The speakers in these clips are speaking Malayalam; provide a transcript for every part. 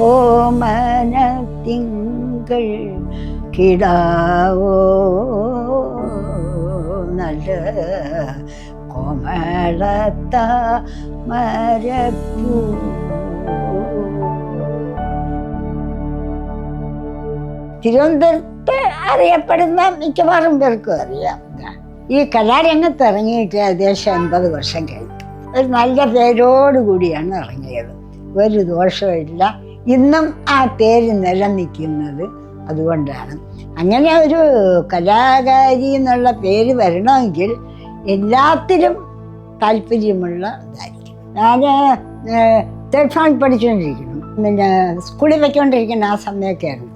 ഓമന തിങ്കൾ കിടാവോ? നല്ല കോമളത്ത മരപ്പൂ. തിരുവനന്തപുരത്ത് അറിയപ്പെടുന്ന മിക്കവാറും പേർക്കും അറിയാം. ഈ കലാരംഗത്ത് ഇറങ്ങിയിട്ട് ഏകദേശം അൻപത് വർഷം കഴിഞ്ഞു. ഒരു നല്ല പേരോടുകൂടിയാണ് ഇറങ്ങിയത്. ഒരു ദോഷമില്ല ഇന്നും ആ പേര് നിലനിൽക്കുന്നത് അതുകൊണ്ടാണ്. അങ്ങനെ ഒരു കലാകാരി എന്നുള്ള പേര് വരണമെങ്കിൽ എല്ലാത്തിലും താല്പര്യമുള്ള ഇതായിരിക്കും ഞാൻ തേർഡ് ഫോൺ പഠിച്ചുകൊണ്ടിരിക്കുന്നു. പിന്നെ സ്കൂളിൽ വെച്ചുകൊണ്ടിരിക്കുന്ന ആ സമയമൊക്കെയായിരുന്നു.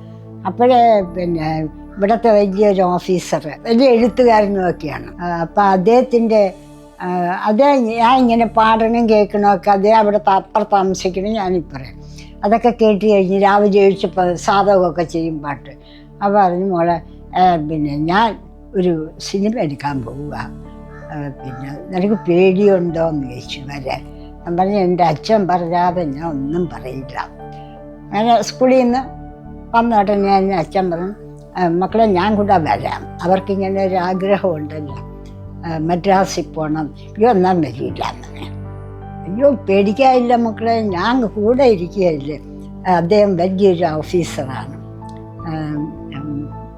അപ്പോഴേ പിന്നെ ഇവിടുത്തെ വലിയൊരു ഓഫീസർ വലിയ എഴുത്തുകാരനും ഒക്കെയാണ് അപ്പം അദ്ദേഹത്തിന്റെ അതേ ഞാൻ ഇങ്ങനെ പാടണം കേൾക്കണമൊക്കെ അദ്ദേഹം അതേ അവിടുത്തെ അപ്പുറം താമസിക്കണം ഞാനിപ്പറയാം അതൊക്കെ കേട്ട് കഴിഞ്ഞ് രാവിലെ എഴുച്ചപ്പോൾ സാധകമൊക്കെ ചെയ്യും പാട്ട്. അപ്പോൾ പറഞ്ഞു മോളെ പിന്നെ ഞാൻ ഒരു സിനിമ എടുക്കാൻ പോവുക. പിന്നെ നിനക്ക് പേടിയുണ്ടോ? എന്ന് ചോദിച്ചു വരാൻ ഞാൻ പറഞ്ഞു എന്റെ അച്ഛൻ പറയാതെ ഞാൻ ഒന്നും പറയില്ല. അങ്ങനെ സ്കൂളിൽ നിന്ന് വന്നോട്ടെ ഞാൻ അച്ഛൻ പറഞ്ഞു മക്കളെ ഞാൻ കൂടെ വരാം. അവർക്കിങ്ങനെ ഒരു ആഗ്രഹമുണ്ടല്ലോ. മദ്രാസിൽ പോകണം. ഇതൊന്നും വരില്ല. എന്ന് അയ്യോ പേടിക്കാനില്ല മക്കളെ. ഞാൻ കൂടെ ഇരിക്കുകയില്ലേ അദ്ദേഹം വലിയൊരു ഓഫീസറാണ്.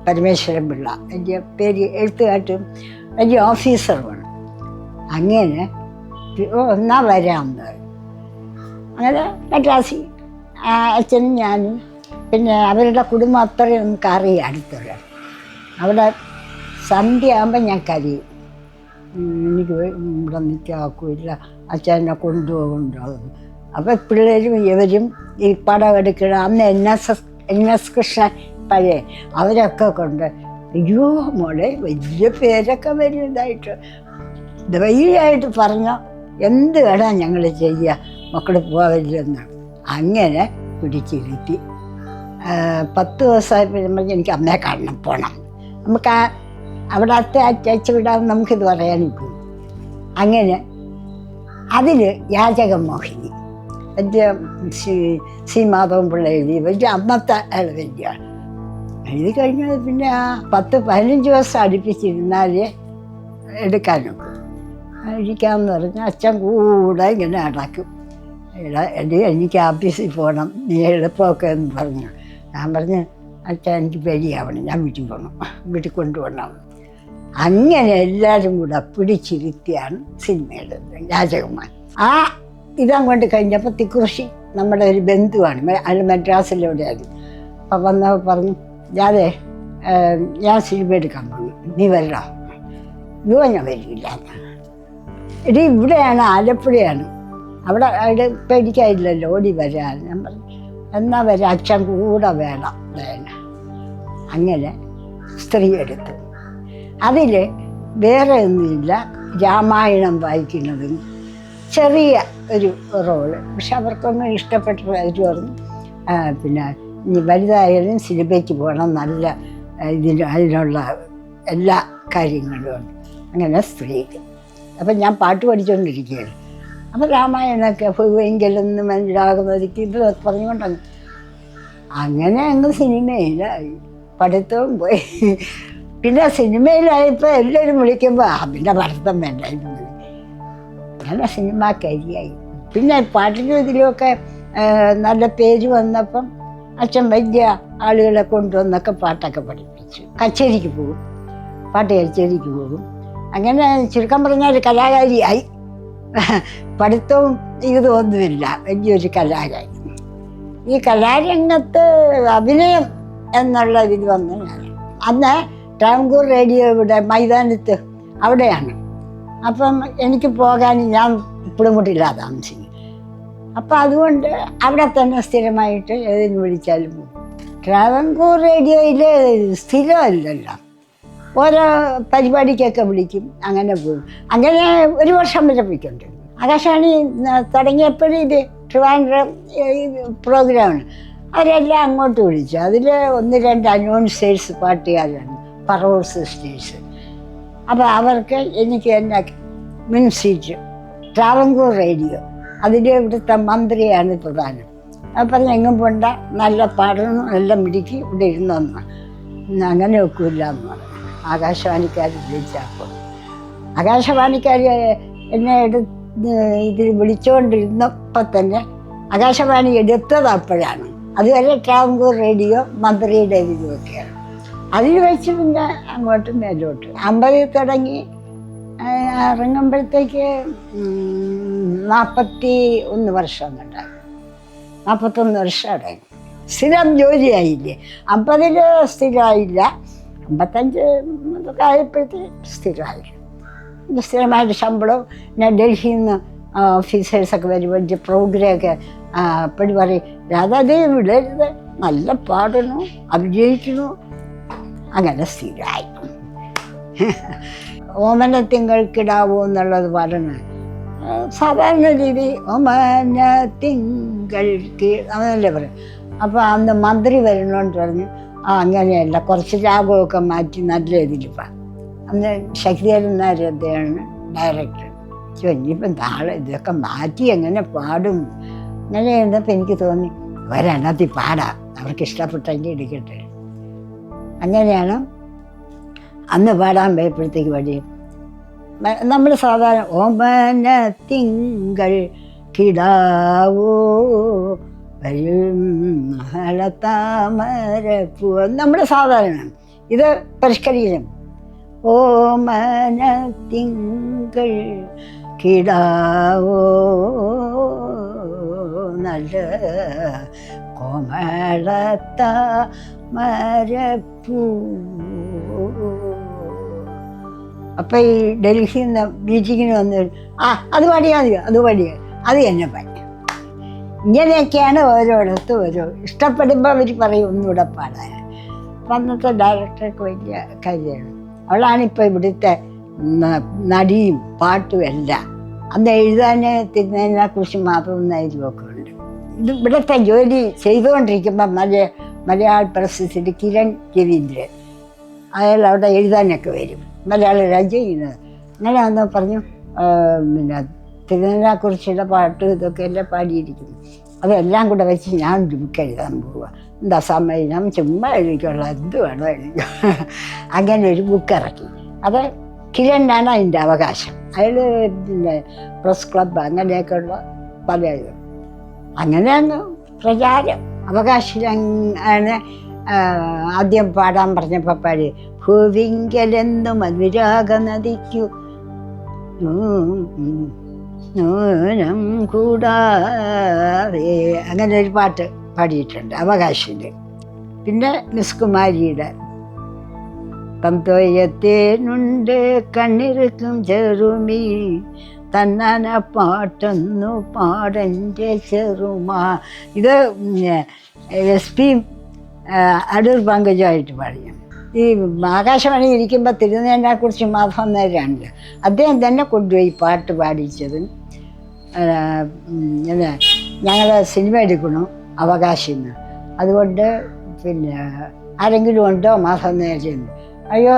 പരമേശ്വരൻ പിള്ള. വലിയ പേര് എഴുത്തുകാട്ടും വലിയ ഓഫീസറുമാണ്. അങ്ങനെ ഓ എന്നാ പറഞ്ഞു. അങ്ങനെ മദ്രാസി അച്ഛനും ഞാനും പിന്നെ അവരുടെ കുടുംബം അത്രയും നമുക്ക് അറിയാം അടുത്തുള്ള. അവിടെ സന്ധ്യ ആകുമ്പോൾ ഞാൻ കരയും. എനിക്ക് ഇവിടെ ഇവിടെ നിൽക്കാക്കില്ല അച്ഛനെ കൊണ്ടുപോകുന്നുണ്ടാവും. അപ്പം പിള്ളേരും ഇവരും ഈ പടം എടുക്കണം അന്ന് N S S N S Krishnan പഴയ അവരൊക്കെ കൊണ്ട് അയ്യോ മോളെ വലിയ പേരൊക്കെ വരുന്നതായിട്ട് ധൈര്യമായിട്ട് പറഞ്ഞോ എന്ത് വേണം ഞങ്ങൾ ചെയ്യുക മക്കൾ പോവില്ലെന്ന് അങ്ങനെ പിടിച്ചിരുത്തി. പത്ത് ദിവസമായപ്പോൾ എനിക്ക് അമ്മയെ കാണണം പോകണം നമുക്ക് ആ അവിടത്തെ അയച്ചു വിടാൻ നമുക്കിത് പറയാനിപ്പോൾ അങ്ങനെ അതിൽ യാചകം മോഹിനി. വലിയ ശ്രീ ശ്രീ മാധവൻ പിള്ള എഴുതി വലിയ അന്നത്തെ എഴുതിയാണ്. എഴുതി കഴിഞ്ഞാൽ പിന്നെ ആ പത്ത് പതിനഞ്ച് ദിവസം അടുപ്പിച്ചിരുന്നാലേ എടുക്കാനൊക്കെ. ഇരിക്കാമെന്ന് പറഞ്ഞാൽ അച്ഛൻ കൂടെ ഇങ്ങനെ അടക്കും എടി എനിക്ക് ആഫീസിൽ പോകണം. നീ എളുപ്പമൊക്കെ എന്ന് പറഞ്ഞു. ഞാൻ പറഞ്ഞു അച്ഛൻ എനിക്ക് പേടിയാവണം. ഞാൻ വീട്ടിൽ പോകണം. വീട്ടിൽ കൊണ്ടുപോകണം. അങ്ങനെ എല്ലാവരും കൂടെ പിടിച്ചിരുത്തിയാണ് സിനിമ എടുത്തത് രാജകുമാർ ആ ഇതങ്ങോട്ട് കഴിഞ്ഞപ്പോൾ തിക്കുറിശി നമ്മുടെ ഒരു ബന്ധുവാണ് അത് അയാൾ മദ്രാസിലൂടെയായിരുന്നു അപ്പം വന്ന പറഞ്ഞു രാതെ ഞാൻ സിനിമ എടുക്കാൻ പോകുന്നു നീ വരണോ യുവ ഞാൻ വരില്ല. എടി ഇവിടെയാണ് ആലപ്പുഴയാണ്. അവിടെ അവിടെ പേടിക്കാനില്ലല്ലോ ഓടി വരാൻ. ഞാൻ പറഞ്ഞു എന്നാ വരാം അച്ഛൻ കൂടെ വേണം. അങ്ങനെ സ്ത്രീ എടുത്തു. അതിൽ വേറെ ഒന്നുമില്ല. രാമായണം വായിക്കുന്നതും ചെറിയ ഒരു റോൾ. പക്ഷെ അവർക്കൊന്നും ഇഷ്ടപ്പെട്ട അവർ പറഞ്ഞു "ആ, പിന്നെ വലുതായാലും സിനിമയ്ക്ക് പോകണം. നല്ല ഇതിൽ അതിനുള്ള എല്ലാ കാര്യങ്ങളും ഉണ്ട്. അങ്ങനെ സ്ത്രീക്ക്. അപ്പം ഞാൻ പാട്ട് പഠിച്ചുകൊണ്ടിരിക്കുകയാണ് അപ്പം രാമായണമൊക്കെ ഭൂവെങ്കിലൊന്ന് മനസ്സിലാകുന്നതിക്ക് ഇത് പറഞ്ഞുകൊണ്ടാണ് അങ്ങനെ അങ്ങ് സിനിമയിലായി. പഠിത്തവും പോയി. പിന്നെ സിനിമയിലായപ്പോൾ എല്ലാവരും വിളിക്കുമ്പോൾ ആ പിന്നെ പഠിത്തം നല്ല സിനിമ കരിയായി. പിന്നെ പാട്ടിലും ഇതിലുമൊക്കെ നല്ല പേര് വന്നപ്പം അച്ഛൻ വലിയ ആളുകളെ കൊണ്ടുവന്നൊക്കെ പാട്ടൊക്കെ പഠിപ്പിച്ചു. കച്ചേരിക്ക് പോകും. പാട്ട് കച്ചേരിക്ക് പോകും. അങ്ങനെ ചുരുക്കം പറഞ്ഞാൽ കലാകാരിയായി. പഠിത്തവും ഇതും ഒന്നുമില്ല. വലിയൊരു കലാകാരി. ഈ കലാരംഗത്ത് അഭിനയം എന്നുള്ള ഇത് വന്നു ഞാൻ അന്ന് ട്രാവൻകൂർ റേഡിയോ ഇവിടെ മൈതാനത്ത് അവിടെയാണ്. അപ്പം എനിക്ക് പോകാൻ ഞാൻ പുളിമുട്ടില്ലാതെ താമസിക്കും അപ്പം അതുകൊണ്ട് അവിടെ തന്നെ സ്ഥിരമായിട്ട് ഏതിന് വിളിച്ചാലും പോകും. ട്രാവൻകൂർ റേഡിയോയിൽ സ്ഥിരമല്ലല്ലോ. ഓരോ പരിപാടിക്കൊക്കെ വിളിക്കും അങ്ങനെ പോകും. അങ്ങനെ ഒരു വർഷം വരെ പോയിക്കൊണ്ടിരുന്നു ആകാശവാണി തുടങ്ങിയപ്പോഴും ഇത് ട്രിവാൻഡ്രം പ്രോഗ്രാമാണ്. അവരെല്ലാം അങ്ങോട്ട് വിളിച്ചു. അതിൽ ഒന്ന് രണ്ട് അനൗൺസേഴ്സ് പാട്ടുകാരാണ്. പറവൂർ സിസ്റ്റേഴ്സ് അപ്പോൾ അവർക്ക് എനിക്ക് എന്നെ മിൻസീറ്റ് ട്രാവൻകൂർ റേഡിയോ അതിന്റെ ഇവിടുത്തെ മന്ത്രിയാണ് പ്രധാനം. അപ്പം എങ്ങും പോണ്ട. നല്ല പാടണം നല്ല മിടുക്കി ഇവിടെ ഇരുന്നൊന്ന് അങ്ങനെ ഒക്കില്ല എന്ന് പറഞ്ഞു. ആകാശവാണിക്കാർ വിളിച്ചപ്പോൾ. ആകാശവാണിക്കാർ എന്നെ എടുത്ത് ഇതിൽ വിളിച്ചുകൊണ്ടിരുന്നപ്പോൾ തന്നെ ആകാശവാണി എടുത്തത് അപ്പോഴാണ്. അതുവരെ ട്രാവൻകൂർ റേഡിയോ മന്ത്രിയുടെ ഇതിലുമൊക്കെയാണ് അതിൽ വെച്ച് പിന്നെ അങ്ങോട്ട് മേലോട്ട്. അമ്പതിൽ തുടങ്ങി ഇറങ്ങുമ്പോഴത്തേക്ക് നാൽപ്പത്തി ഒന്ന് വർഷം ഉണ്ടായി നാൽപ്പത്തൊന്ന് വർഷം അടങ്ങി സ്ഥിരം ജോലിയായില്ലേ? അമ്പതിൽ സ്ഥിരമായില്ല. അമ്പത്തഞ്ച് ആയപ്പോഴത്തേക്ക് സ്ഥിരമായി. സ്ഥിരമായിട്ട് ശമ്പളവും പിന്നെ ഡൽഹിയിൽ നിന്ന് ഓഫീസേഴ്സൊക്കെ വരുമ്പോൾ പ്രോഗ്രാമൊക്കെ അപ്പോഴും പറയും. രാധാദേവി വിടരുത്. നല്ല പാടണു അഭിനയിക്കണു അങ്ങനെ സ്ഥിരമായി. ഓമനത്തിങ്കൾക്കിടാവോ എന്നുള്ളത് പറഞ്ഞു സാധാരണ രീതി ഓമന തിങ്കൾക്ക് അങ്ങനല്ലേ പറയും. അപ്പോൾ അന്ന് മന്ത്രി വരണോന്ന് പറഞ്ഞു ആ അങ്ങനെയല്ല കുറച്ച് രാഗമൊക്കെ മാറ്റി നല്ല ഇതിലിപ്പം അന്ന് ശക്തിധരൻ അദ്ദേഹമാണ് ഡയറക്ടർ. ഇനിയിപ്പം നാളെ ഇതൊക്കെ മാറ്റി എങ്ങനെ പാടും? അങ്ങനെ ഇരുന്നപ്പോൾ എനിക്ക് തോന്നി. ഒരെണ്ണത്തിൽ പാടാം. അവർക്ക് ഇഷ്ടപ്പെട്ടെങ്കിൽ എടുക്കട്ടെ അങ്ങനെയാണ് അന്ന് പാടാൻ പോയപ്പോഴത്തേക്ക് പാടി നമ്മൾ സാധാരണ ഓമന തിങ്കൾ കിടാവോ വരും താമരപ്പൂ നമ്മുടെ സാധാരണ ഇത് പരിഷ്കരിക്കണം. ഓമന തിങ്കൾ കിടാവോ നല്ല കോമളത്ത അപ്പം ഈ ഡൽഹിയിൽ നിന്ന് ബീച്ചിങ്ങിന് വന്ന് ആ അത് പാടിയാൽ മതി അത് പാടിയാൽ അത് എന്നെ പാടി ഇങ്ങനെയൊക്കെയാണ് ഓരോടത്ത് ഓരോ. ഇഷ്ടപ്പെടുമ്പോൾ അവർ പറയും ഒന്നുകൂടെ പാടാൻ. അപ്പം അന്നത്തെ ഡയറക്ടർക്ക് വലിയ കാര്യമാണ്. അവളാണ് ഇപ്പൊ ഇവിടുത്തെ നടിയും പാട്ടും എല്ലാം. അന്ന് എഴുതാൻ തിരുന്നതിനെ കുറിച്ച് മാത്രം എഴുതുമൊക്കെ ഉണ്ട്. ഇത് ഇവിടുത്തെ ജോലി ചെയ്തുകൊണ്ടിരിക്കുമ്പോൾ മലയ മലയാള പ്രശസ്തി കിരൺ രവീന്ദ്രൻ. അയാൾ അവിടെ എഴുതാനൊക്കെ വരും. മലയാള ചെയ്യുന്നത് അങ്ങനെ അന്ന് പറഞ്ഞു? പിന്നെ തിരുനെല്ലിനെക്കുറിച്ചുള്ള പാട്ട് ഇതൊക്കെ എല്ലാം പാടിയിരിക്കുന്നു. അതെല്ലാം കൂടെ വെച്ച് ഞാൻ ബുക്ക് എഴുതാൻ പോവുക എന്താ സമയം? ഞാൻ ചുമ്മാ എഴുതിക്കുള്ള എന്ത് വേണോ എഴുതിക്കോ അങ്ങനെ ഒരു ബുക്ക് ഇറക്കി. അത് കിരണിനാണ് അതിന്റെ അവകാശം. അയാൾ പിന്നെ പ്രസ് ക്ലബ്ബ് അങ്ങനെയൊക്കെയുള്ള പല അങ്ങനെയാണ് അങ്ങനെ അങ്ങ് പ്രചാരം. അവകാശിലാണ് ആദ്യം പാടാൻ പറഞ്ഞപ്പോൾ പാടി ഭൂവിങ്കലെന്നും അനുരാഗ നദിക്കു നൂനം കൂടാതെ അങ്ങനെ ഒരു പാട്ട് പാടിയിട്ടുണ്ട് അവകാശിന്റെ പിന്നെ മിസ് കുമാരിയുടെ പന്തോയത്തേനുണ്ട് കണ്ണിറുക്കും ചെറുമീ തന്നാന പാട്ടൊന്നു പാടന്റെ ചെറുമാ. ഇത് എസ് പി അടൂർ പങ്കജമായിട്ട് പാടിയ ഈ ആകാശവാണി ഇരിക്കുമ്പോൾ തിരുനേനെ മാധവൻ നേരാണല്ലോ. അദ്ദേഹം തന്നെ കൊണ്ടുപോയി പാട്ട് പാടിച്ചതും. ഞങ്ങൾ സിനിമ എടുക്കണം അവകാശം അതുകൊണ്ട് പിന്നെ ആരെങ്കിലും ഉണ്ടോ മാസം നേരം അയ്യോ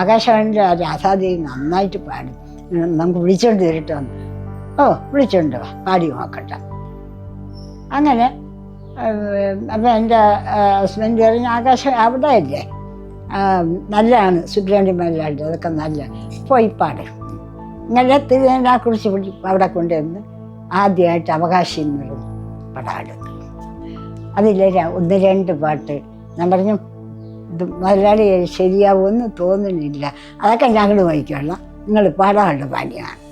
ആകാശവാണിയുടെ രാധാദേവി നന്നായിട്ട് പാടും. നമുക്ക് വിളിച്ചോണ്ട് വരട്ടോ എന്ന്. ഓ വിളിച്ചോണ്ട് വാ. പാടി നോക്കട്ടെ. അങ്ങനെ അപ്പം എന്റെ ഹസ്ബൻഡ് പറഞ്ഞ ആകാശം അവിടെ അല്ലേ നല്ലതാണ്. സുബ്രഹ്മണ്യ മലയാളം അതൊക്കെ നല്ല. പോയി പാട്. ഇങ്ങനെ തിരുവേണ്ട കുറിച്ച് വിളി അവിടെ കൊണ്ടുവന്ന് ആദ്യമായിട്ട് അവകാശം എന്ന് പടാടുന്നു പടാടും ഒന്ന് രണ്ട് പാട്ട്. ഞാൻ പറഞ്ഞു ഇത് മുതലാളി ശരിയാവുമെന്ന് തോന്നുന്നില്ല. അതൊക്കെ ഞങ്ങൾ വായിക്കണം നിങ്ങൾ പാടാണ്ട് പാടിയാണ്.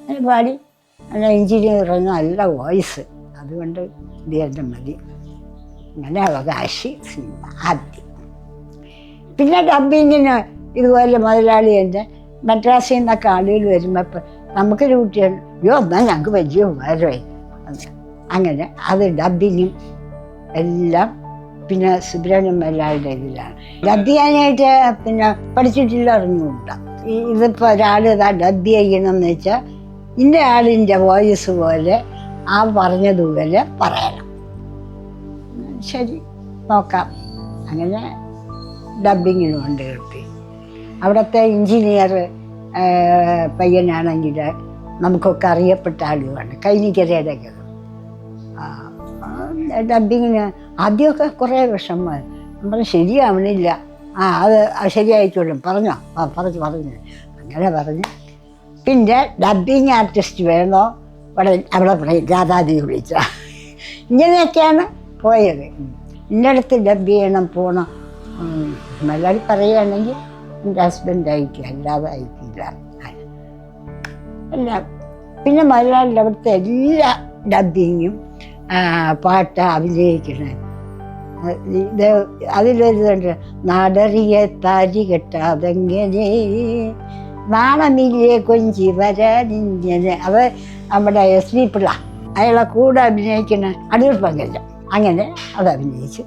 അങ്ങനെ പാടി. നല്ല എഞ്ചിനീയറിങ് നല്ല വോയിസ്. അതുകൊണ്ട് തന്നെ മതി. അങ്ങനെ അവകാശി സിനിമ. ആദ്യം. പിന്നെ ഡബിങ്ങിന് ഇതുപോലെ മുതലാളി എന്റെ മദ്രാസിൽ നിന്നൊക്കെ ആളുകൾ വരുമ്പോൾ ഇപ്പം നമുക്കൊരു കുട്ടിയാണ് അയ്യോ എന്നാൽ ഞങ്ങൾക്ക് വലിയ ഉപകാരമായി. അങ്ങനെ അത് ഡബിങ്ങും എല്ലാം പിന്നെ സുബ്രഹ്മണ്യം മലയാളിയുടെ ഇതിലാണ്. ഡബ് ചെയ്യാനായിട്ട് പിന്നെ പഠിച്ചിട്ടില്ല അറിഞ്ഞുകൂടാ. ഈ- ഇതിപ്പോൾ ഒരാൾ ഇതാ ഡബ് ചെയ്യണമെന്ന് വെച്ചാൽ ഇന്ന ആളിന്റെ വോയിസ് പോലെ ആ പറഞ്ഞതുപോലെ പറയണം. ശരി നോക്കാം. അങ്ങനെ ഡബിങ്ങിന് കൊണ്ട് കിട്ടി അവിടുത്തെ എഞ്ചിനീയർ പയ്യനാണെങ്കിൽ നമുക്കൊക്കെ അറിയപ്പെട്ട ആളുമാണ് ആ, ഡബിങ്ങിന് ആദ്യമൊക്കെ കുറേ വിഷമമായി നമ്മൾ ശരിയാവണില്ല. ആ അത് ശരിയായിക്കോളും. പറഞ്ഞോ? ആ പറഞ്ഞു പറഞ്ഞു. അങ്ങനെ പറഞ്ഞു. പിന്നെ ഡബിങ് ആർട്ടിസ്റ്റ് വേണോ? അവിടെ അവിടെ പറയും രാധാദി വിളിച്ച. ഇങ്ങനെയൊക്കെയാണ് പോയത്. ഇന്നടത്ത് ഡബ് ചെയ്യണം പോകണം മലയാളി പറയുകയാണെങ്കിൽ എന്റെ ഹസ്ബൻഡ് അയക്കുക അല്ലാതെ അയക്കില്ല അല്ല പിന്നെ മലയാളിയുടെ അവിടുത്തെ എല്ലാ ഡബിങ്ങും പാട്ട് അഭിനയിക്കണേ ഇത് അതിലൊരിതുണ്ട് നാടറിയ താരി കെട്ടാതെങ്ങനെ? നാണമില്ലേ കൊഞ്ചി വരാനിങ്ങനെ? അവ നമ്മുടെ എസ് വി പിള്ള അയാളെ കൂടെ അഭിനയിക്കുന്ന അടൂർ പങ്കല്ല അങ്ങനെ അത് അഭിനയിച്ചു.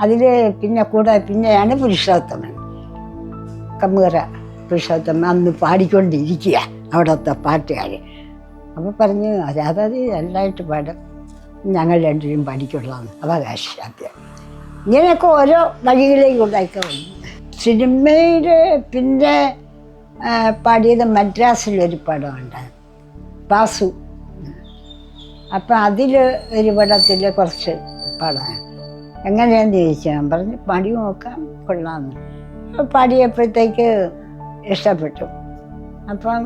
അതിൽ പിന്നെ കൂടെ പിന്നെയാണ് പുരുഷോത്തമൻ. കമ്മുകര പുരുഷോത്തമൻ അന്ന് പാടിക്കൊണ്ടിരിക്കുക അവിടുത്തെ പാട്ടുകാർ അപ്പോൾ പറഞ്ഞു അതായത് നല്ലതായിട്ട് പാടും. ഞങ്ങൾ രണ്ടുപേരും പാടിക്കൊള്ളാമെന്ന് അവകാശാദ്യം ഇങ്ങനെയൊക്കെ ഓരോ വഴികളിലേക്ക് ഉണ്ടാക്കി സിനിമയിൽ പിന്നെ പാടിയത് മദ്രാസിലൊരു പടമുണ്ട്. ബാസു. അപ്പം അതിൽ ഒരു പടത്തിൽ കുറച്ച് പടം. എങ്ങനെയാന്ന് ചോദിച്ചാൽ ഞാൻ പറഞ്ഞു പാടി നോക്കാം കൊള്ളാമെന്ന് പാടിയപ്പോഴത്തേക്ക് ഇഷ്ടപ്പെട്ടു. അപ്പം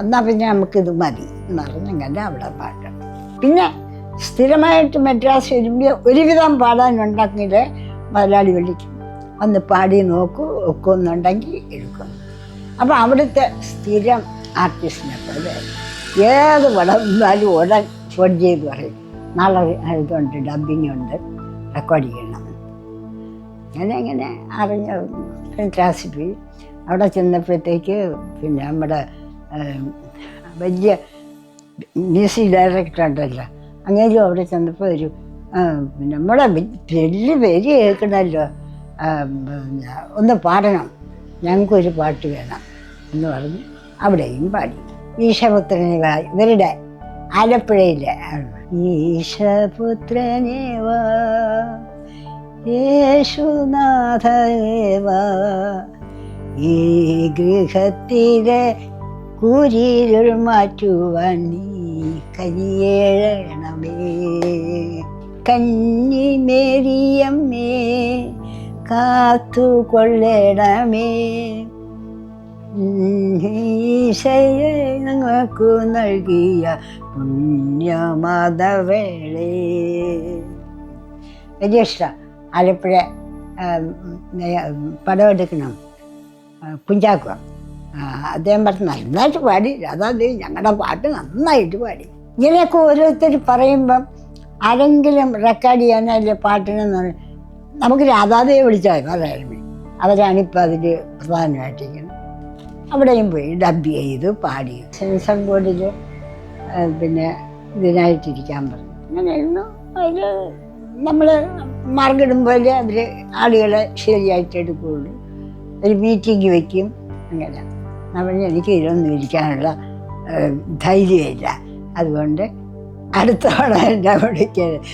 എന്നാൽ പിന്നെ നമുക്കിത് മതി എന്ന് പറഞ്ഞ് അങ്ങനെ അവിടെ പാട്ട്. പിന്നെ സ്ഥിരമായിട്ട് മദ്രാസ് വരുമ്പോൾ ഒരുവിധം പാടാനുണ്ടെങ്കിൽ മലയാളി വിളിക്കും ഒന്ന് പാടി നോക്കൂ ഒക്കുന്നുണ്ടെങ്കിൽ എടുക്കും. അപ്പം അവിടുത്തെ സ്ഥിരം ആർട്ടിസ്റ്റിനെ പോലെ ഏത് പടം വന്നാലും ഉടൻ ഫോൺ ചെയ്ത് പറയും. നാളെ ഇതുണ്ട് ഡബിങ് ഉണ്ട് റെക്കോർഡ് ചെയ്യണം. അങ്ങനെ അങ്ങനെ അറിഞ്ഞ മദ്രാസിൽ പോയി. അവിടെ ചെന്നപ്പോഴത്തേക്ക് പിന്നെ നമ്മുടെ വലിയ മ്യൂസിക് ഡയറക്ടർ ഉണ്ടല്ലോ അങ്ങനെയും അവിടെ ചെന്നപ്പോൾ ഒരു നമ്മളെ വലിയ പേര് കേൾക്കണമല്ലോ ഒന്ന് പാടണം. ഞങ്ങൾക്കൊരു പാട്ട് വേണം എന്ന് പറഞ്ഞ് അവിടെയും പാടി. ഈശപുത്രനെ ഇവരുടെ ആലപ്പുഴയിലെ ഈശപുത്രനേവ യേശുനാഥേവ ഈ ഗൃഹത്തിലെ കൂരിരുൾ മാറ്റുവാൻ നീ കനിയേഴണമേ കന്നി മേരിയമ്മേ കാത്തുകൊള്ളണമേ. ഈശയെ ഞങ്ങൾക്കു നൽകിയ പുണ്യമതവേളേ വലിയ ഇഷ്ടമാണ് ആലപ്പുഴ നെ- പടം എടുക്കണം ആ, കുഞ്ചാക്കോ. ആ, അദ്ദേഹം പറഞ്ഞു നന്നായിട്ട് പാടി. രാധാദേവി ഞങ്ങളുടെ പാട്ട് നന്നായിട്ട് പാടി. ഇങ്ങനെയൊക്കെ ഓരോരുത്തർ പറയുമ്പം ആരെങ്കിലും റെക്കോർഡ് ചെയ്യാനല്ലേ പാട്ടിനെന്ന് പറയും നമുക്ക് രാധാദേവി വിളിച്ചാൽ പറയാമേ അവരാണിപ്പോൾ അതിൽ പ്രധാനമായിട്ടിരിക്കുന്നത്. അവിടെയും പോയി ഡബ് ചെയ്തു പാടി. സെൻസർ ബോർഡിൽ പിന്നെ ഇതിനായിട്ടിരിക്കാൻ പറഞ്ഞു. അങ്ങനെയായിരുന്നു അതിൽ നമ്മൾ മാർക്കിടുമ്പോൾ അവർ ആളുകളെ ശരിയായിട്ട് എടുക്കുകയുള്ളൂ. ഒരു മീറ്റിംഗ് വയ്ക്കും അങ്ങനെ. നമ്മൾ എനിക്ക് ഇതിലൊന്നും ഇരിക്കാനുള്ള ധൈര്യമില്ല. അതുകൊണ്ട് അടുത്ത തവണ എന്നെ വിളിക്കരുത്.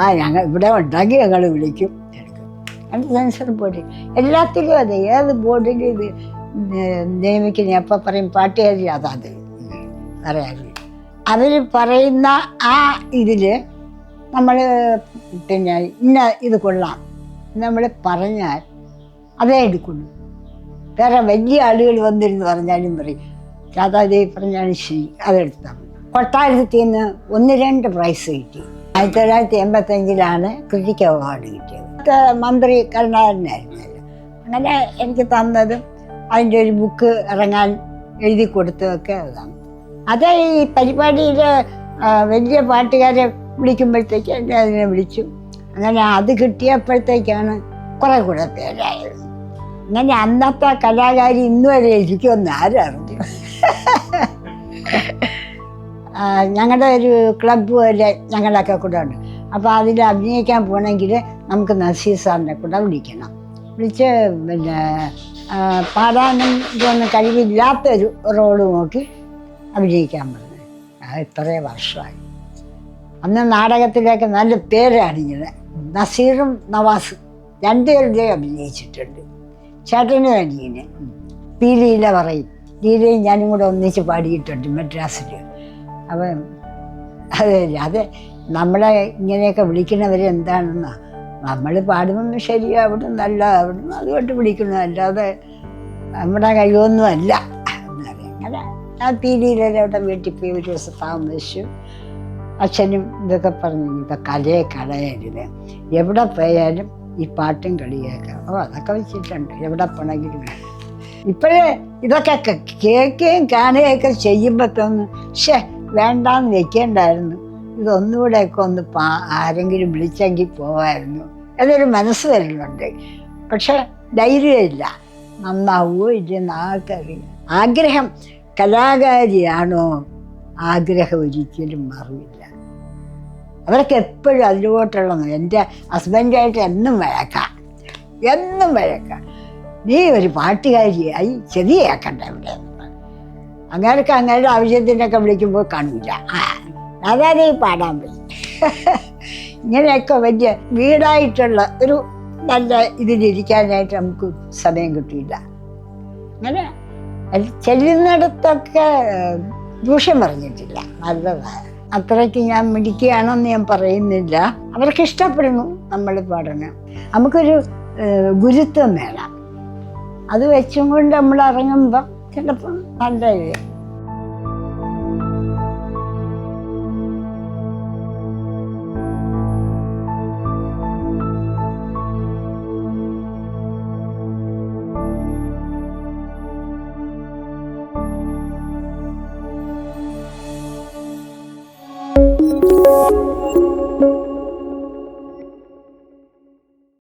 ആ ഞങ്ങൾ ഇവിടെ ഉണ്ടെങ്കിൽ ഞങ്ങൾ വിളിക്കും. എടുക്കും അത് സെൻസർ ബോർഡിൽ എല്ലാത്തിലും അതെ. ഏത് ബോർഡിൽ ഇത് നിയമിക്കുന്ന അപ്പം പറയും? പാട്ടുകാരി അതാത്. പറയാറില്ല അവർ പറയുന്ന ആ ഇതിൽ നമ്മൾ പിന്നെ ഇന്ന ഇത് കൊള്ളാം. നമ്മൾ പറഞ്ഞാൽ അതേ എടുക്കുള്ളൂ. വേറെ വലിയ ആളുകൾ വന്നിരുന്ന് പറഞ്ഞാലും പറയും രാധാദേവി പറഞ്ഞാലും ശരി അതെടുത്താൽ കൊട്ടാരത്തിൽ നിന്ന് ഒന്ന് രണ്ട് പ്രൈസ് കിട്ടി. ആയിരത്തി തൊള്ളായിരത്തി എൺപത്തഞ്ചിലാണ് കൃഷിക്ക് അവാർഡ് കിട്ടിയത്. മന്ത്രി കരുണാകരനായിരുന്നല്ലോ. അങ്ങനെ എനിക്ക് തന്നതും അതിന്റെ ഒരു ബുക്ക് ഇറങ്ങാൻ എഴുതി കൊടുത്തതൊക്കെ അതാണ്. അത് ഈ പരിപാടിയിൽ വലിയ പാട്ടുകാരെ വിളിക്കുമ്പോഴത്തേക്ക് എന്നെ അതിനെ വിളിച്ചു. അങ്ങനെ അത് കിട്ടിയപ്പോഴത്തേക്കാണ് കുറെ കൂടെ പേരായത്. അങ്ങനെ അന്നത്തെ കലാകാരി ഇന്ന് വരെ ഇരിക്കുമെന്ന് ആരറിഞ്ഞു ആ, ഞങ്ങളുടെ ഒരു ക്ലബ്ബ് പോലെ ഞങ്ങളൊക്കെ കൂടെ ഉണ്ട്. അപ്പോൾ അതിൽ അഭിനയിക്കാൻ പോകണമെങ്കിൽ നമുക്ക് നസീർ സാറിനെ കൂടെ വിളിക്കണം. വിളിച്ച് പിന്നെ ആ, പാടാനും ഇതൊന്നും കഴിവില്ലാത്തൊരു റോൾ നോക്കി അഭിനയിക്കാൻ പറഞ്ഞു. അത് ഇത്രേ വർഷമായി. അന്ന് നാടകത്തിലേക്ക് നല്ല പേരാണ് ഇങ്ങനെ. നസീറും നവാസും രണ്ടുപേരുടെയും അഭിനയിച്ചിട്ടുണ്ട്. ചേട്ടനും അനിയന് പി ലീല പറയും ലീലയും ഞാനും കൂടെ ഒന്നിച്ച് പാടിയിട്ടുണ്ട് മദ്രാസിൽ. അപ്പം അത് അത് നമ്മളെ ഇങ്ങനെയൊക്കെ വിളിക്കുന്നവർ എന്താണെന്നാ നമ്മൾ പാടുമ്പോൾ അവിടെ നല്ല ആവണം അതുകൊണ്ട് വിളിക്കുന്നു. അല്ലാതെ നമ്മുടെ കഴിവൊന്നും അല്ല. എന്നറിയാം അങ്ങനെ ആ പീലിയിലവിടെ വീട്ടിൽ പോയി ഒരു ദിവസം താമസിച്ചു. അച്ഛനും ഇതൊക്കെ പറഞ്ഞു ഇപ്പം കലയെ കളയരുത് എവിടെ പോയാലും ഈ പാട്ടും കളിയേക്കാം. ഓ അതൊക്കെ വെച്ചിട്ടുണ്ട്. എവിടെ പോണെങ്കിലും. ഇപ്പോഴേ ഇതൊക്കെ കേൾക്കുകയും കാണുകയൊക്കെ ചെയ്യുമ്പോൾ തോന്നുന്നു ഷേ വേണ്ടാന്ന് വെക്കേണ്ടായിരുന്നു. ഇതൊന്നുകൂടെയൊക്കെ ഒന്ന് പാ ആരെങ്കിലും വിളിച്ചെങ്കിൽ പോവായിരുന്നു. എന്നൊരു മനസ്സ് വരുന്നുണ്ട് പക്ഷെ ധൈര്യമില്ല. നന്നാവുമോ ഇല്ലെന്ന് ആർക്കറിയാം ആഗ്രഹം കലാകാരിയാണോ? ആഗ്രഹം ഒരിക്കലും മാറില്ല. അവർക്ക് എപ്പോഴും അതിലോട്ടുള്ള എന്റെ ഹസ്ബൻഡായിട്ട് എന്നും വഴക്കാം. എന്നും വഴക്കാം. നീ ഒരു പാട്ടുകാരിയായി ചെതിയാക്കണ്ട ഇവിടെ. അങ്ങനെയൊക്കെ അങ്ങയുടെ ആവശ്യത്തിനൊക്കെ വിളിക്കുമ്പോൾ കാണില്ല ആ അതാണ് ഈ പാടാൻ പോയി ഇങ്ങനെയൊക്കെ വലിയ വീടായിട്ടുള്ള ഒരു നല്ല ഇതിലിരിക്കാനായിട്ട് നമുക്ക് സമയം കിട്ടിയില്ല. അങ്ങനെ ചെല്ലുന്നിടത്തൊക്കെ ദൂഷ്യം പറഞ്ഞിട്ടില്ല. നല്ലതാണ് അത്രയ്ക്ക് ഞാൻ മിടിക്കുകയാണെന്ന് ഞാൻ പറയുന്നില്ല. അവർക്ക് ഇഷ്ടപ്പെടുന്നു നമ്മൾ പാടണം നമുക്കൊരു ഗുരുത്വം വേണം അത് വെച്ചും കൊണ്ട് നമ്മൾ ഇറങ്ങുമ്പോൾ ചിലപ്പം നല്ല ഇത്